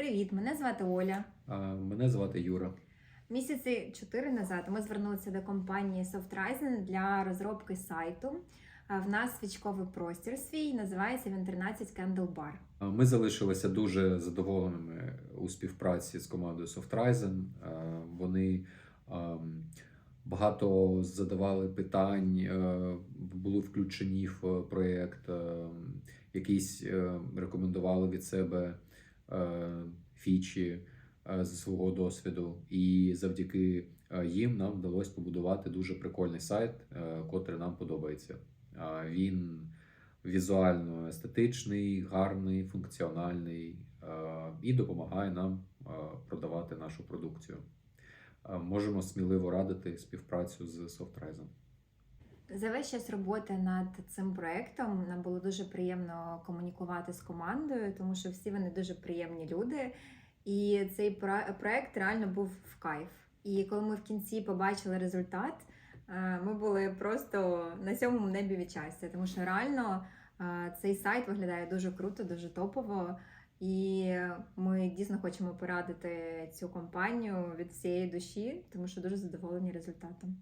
Привіт, мене звати Оля. А, Мене звати Юра. Місяці чотири назад ми звернулися до компанії Softrizen для розробки сайту. В нас свічковий простір свій, називається він 13 Candle Bar. Ми залишилися дуже задоволеними у співпраці з командою Softrizen. Вони багато задавали питань, були включені в проєкт, якісь е, рекомендували від себе фічі е, зі свого досвіду. І завдяки е, їм нам вдалося побудувати дуже прикольний сайт, е, котрий нам подобається. Він візуально естетичний, гарний, функціональний е, і допомагає нам е, продавати нашу продукцію. Е, Можемо сміливо радити співпрацю з Softrizen. За весь час роботи над цим проектом нам було дуже приємно комунікувати з командою, тому що всі вони дуже приємні люди. І цей про- проект реально був в кайф. І коли ми в кінці побачили результат, е, ми були просто на сьомому небі від щастя, тому що реально е, цей сайт виглядає дуже круто, дуже топово. І ми дійсно хочемо порадити цю компанію від всієї душі, тому що дуже задоволені результатом.